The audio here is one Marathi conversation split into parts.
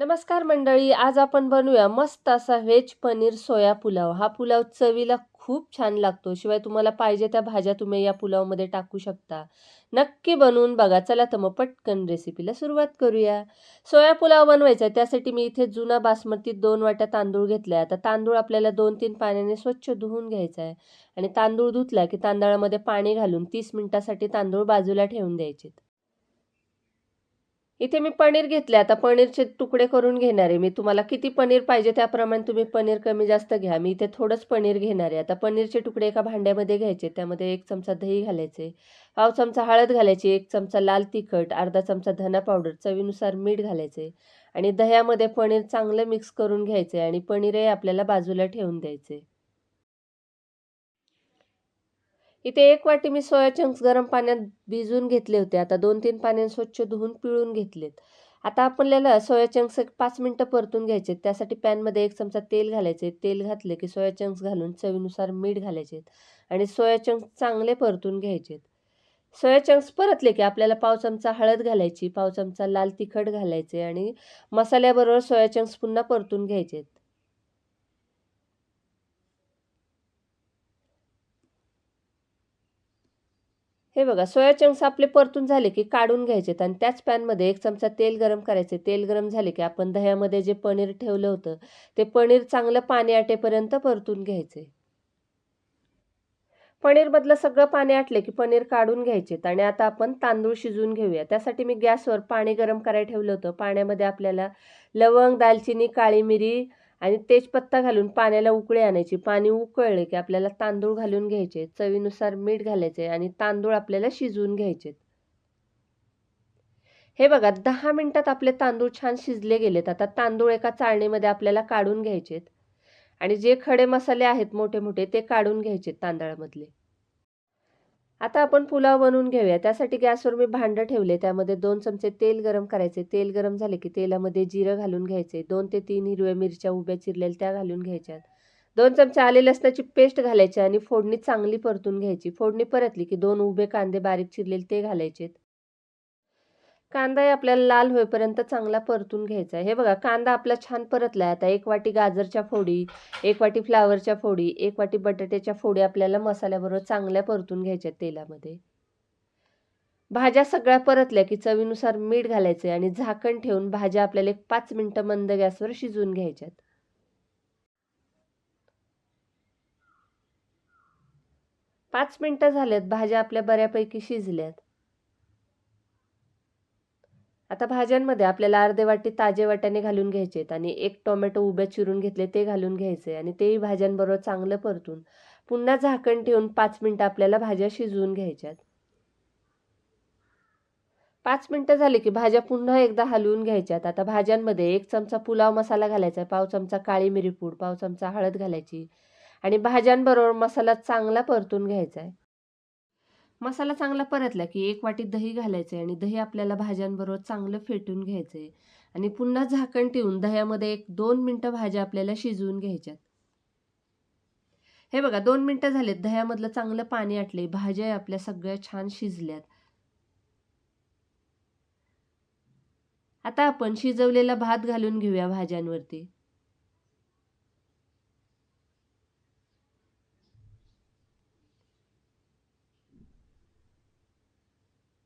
नमस्कार मंडळी आज आपण बनवूया मस्त असा व्हेज पनीर सोया पुलाव. हा पुलाव चवीला खूप छान लागतो शिवाय तुम्हाला पाहिजे त्या भाज्या तुम्ही या पुलावमध्ये टाकू शकता. नक्की बनवून बघा. चला तर मग पटकन रेसिपीला सुरुवात करूया. सोया पुलाव बनवायचा आहे त्यासाठी मी इथे जुना बासमती दोन वाट्या तांदूळ घेतला आता तांदूळ आपल्याला दोन तीन पाण्याने स्वच्छ धुवून घ्यायचा आहे. आणि तांदूळ धुतला की तांदळामध्ये पाणी घालून तीस मिनिटासाठी तांदूळ बाजूला ठेवून द्यायचे इथे मी पनीर घेतले आता पनीरचे तुकडे करून घेणार आहे मी. तुम्हाला किती पनीर पाहिजे त्याप्रमाणे तुम्ही पनीर कमी जास्त घ्या. मी इथे थोडंच पनीर घेणार आहे. आता पनीरचे तुकडे एका भांड्यामध्ये घ्यायचे. त्यामध्ये एक चमचा दही घालायचे. पाव चमचा हळद घालायची. एक चमचा लाल तिखट अर्धा चमचा धना पावडर चवीनुसार मीठ घालायचे. आणि दह्यामध्ये पनीर चांगलं मिक्स करून घ्यायचे आणि पनीरही आपल्याला बाजूला ठेवून द्यायचे. इथे एक वाटी मी सोया चंक्स गरम पाण्यात भिजवून घेतले होते. आता दोन तीन पाण्याने स्वच्छ धुवून पिळून घेतलेत. आता आपल्याला सोया चंक्स एक पाच मिनटं परतून घ्यायचे त्यासाठी पॅनमध्ये एक चमचा तेल घालायचे. तेल घातले की सोया चंक्स घालून चवीनुसार मीठ घालायचे आणि सोया चंक्स चांगले परतून घ्यायचे सोया चंक्स परतले की आपल्याला पाव चमचा हळद घालायची पाव चमचा लाल तिखट घालायचे आणि मसाल्याबरोबर सोया चंक्स पुन्हा परतून घ्यायचे हे बघा सोया चंक्स आपले परतून झाले की काढून घ्यायचेत आणि त्याच पॅनमध्ये एक चमचा तेल गरम करायचे. तेल गरम झाले की आपण दह्यामध्ये जे पनीर ठेवलं होतं ते पनीर चांगलं पाणी आटेपर्यंत परतून घ्यायचे. पनीरमधलं सगळं पाणी आटले की पनीर काढून घ्यायचेत आणि आता आपण तांदूळ शिजवून घेऊया. त्यासाठी मी गॅसवर पाणी गरम करायला ठेवलं होतं. पाण्यामध्ये आपल्याला लवंग दालचिनी काळी मिरी आणि तेजपत्ता घालून पाण्याला उकळी आणायची. पाणी उकळले की आपल्याला तांदूळ घालून घ्यायचे. चवीनुसार मीठ घालायचे आणि तांदूळ आपल्याला शिजवून घ्यायचे हे बघा दहा मिनिटात आपले तांदूळ छान शिजले गेलेत. आता तांदूळ एका चाळणीमध्ये आपल्याला काढून घ्यायचेत. आणि जे खडे मसाले आहेत मोठे मोठे ते काढून घ्यायचे तांदळामधले. आता आपण पुलाव बनवून घेऊया. त्यासाठी गॅसवर मी भांडं ठेवले. त्यामध्ये दोन चमचे तेल गरम करायचे. तेल गरम झाले की तेलामध्ये जिरं घालून घ्यायचे. दोन ते तीन हिरव्या मिरच्या उभ्या चिरलेल्या त्या घालून घ्यायच्यात दोन चमचे आले लसणाची पेस्ट घालायची आणि फोडणी चांगली परतून घ्यायची. फोडणी परतली की दोन उभे कांदे बारीक चिरलेले ते घालायचे कांदा आपल्याला लाल होईपर्यंत चांगला परतून घ्यायचा आहे. हे बघा कांदा आपला छान परतला आहे आता एक वाटी गाजरच्या फोडी एक वाटी फ्लावरच्या फोडी एक वाटी बटाट्याच्या फोडी आपल्याला मसाल्याबरोबर चांगल्या परतून घ्यायच्या तेलामध्ये. भाज्या सगळ्या परतल्या की चवीनुसार मीठ घालायचे आणि झाकण ठेवून भाज्या आपल्याला एक पाच मिनटं मंद गॅसवर शिजवून घ्यायच्यात पाच मिनटं झाल्यात भाज्या आपल्या बऱ्यापैकी शिजल्यात. आता भाज्यांमध्ये आपल्याला अर्धे वाटी ताजे वाट्याने घालून घ्यायचे आणि एक टोमॅटो उभ्या चिरून घेतले ते घालून घ्यायचे आणि तेही भाज्यांबरोबर चांगलं परतून. पुन्हा झाकण ठेवून पाच मिनटं आपल्याला भाज्या शिजवून घ्यायच्यात. पाच मिनटं झाली की भाज्या पुन्हा एकदा हलवून घ्यायच्यात. आता भाज्यांमध्ये एक चमचा पुलाव मसाला घालायचा पाव चमचा काळी मिरी पूड पाव चमचा हळद घालायची आणि भाज्यांबरोबर मसाला चांगला परतून घ्यायचा आहे मसाला चांगला परतला की एक वाटी दही घालायचं आहे आणि दही आपल्याला भाज्यांबरोबर चांगलं फेटून घ्यायचं आहे आणि पुन्हा झाकण ठेवून दह्यामध्ये एक दोन मिनटं भाज्या आपल्याला शिजवून घ्यायच्यात. हे बघा दोन मिनटं झालेत. दह्यामधलं चांगलं पाणी आटले भाज्या आपल्या सगळ्या छान शिजल्यात. आता आपण शिजवलेला भात घालून घेऊया भाज्यांवरती.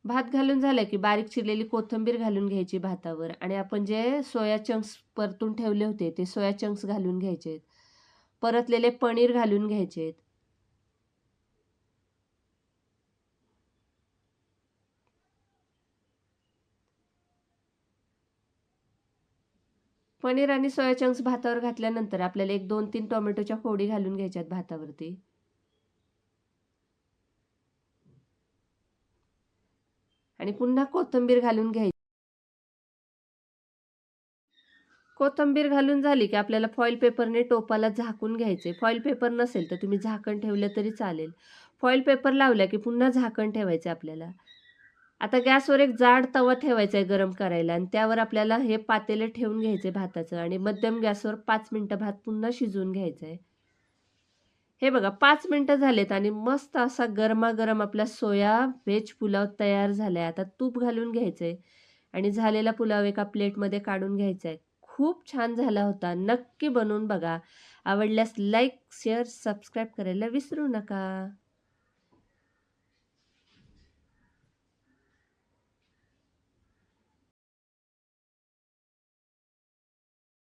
भात घालून झालं की बारीक चिरलेली कोथिंबीर घालून घ्यायची भातावर. आणि आपण जे सोया चंक्स परतून ठेवले होते ते सोया चंक्स घालून घ्यायचे परतलेले पनीर घालून घ्यायचे पनीर आणि सोया चंक्स भातावर घातल्यानंतर आपल्याला एक दोन तीन टोमॅटोच्या फोडी घालून घ्यायच्यात भातावरती. आणि पुन्हा कोथिंबीर घालून घ्यायची. कोथिंबीर घालून झाली की आपल्याला फॉईल पेपरने टोपाला झाकून घ्यायचे. फॉईल पेपर नसेल तर तुम्ही झाकण ठेवलं तरी चालेल. फॉईल पेपर लावला की पुन्हा झाकण ठेवायचे आपल्याला. आता गॅसवर एक जाड तवा ठेवायचा आहे गरम करायला आणि त्यावर आपल्याला हे पातेले ठेवून घ्यायचे भाताचं आणि मध्यम गॅसवर पाच मिनटं भात पुन्हा शिजवून घ्यायचं आहे. हे बघा पाच मिनटं झालेत आणि मस्त असा गरमागरम आपला सोया व्हेज पुलाव तयार झाला आहे आता तूप घालून घ्यायचं आहे आणि झालेला पुलाव एका प्लेटमध्ये काढून घ्यायचा आहे खूप छान झाला होता. नक्की बनवून बघा. आवडल्यास लाईक शेअर सबस्क्राईब करायला विसरू नका.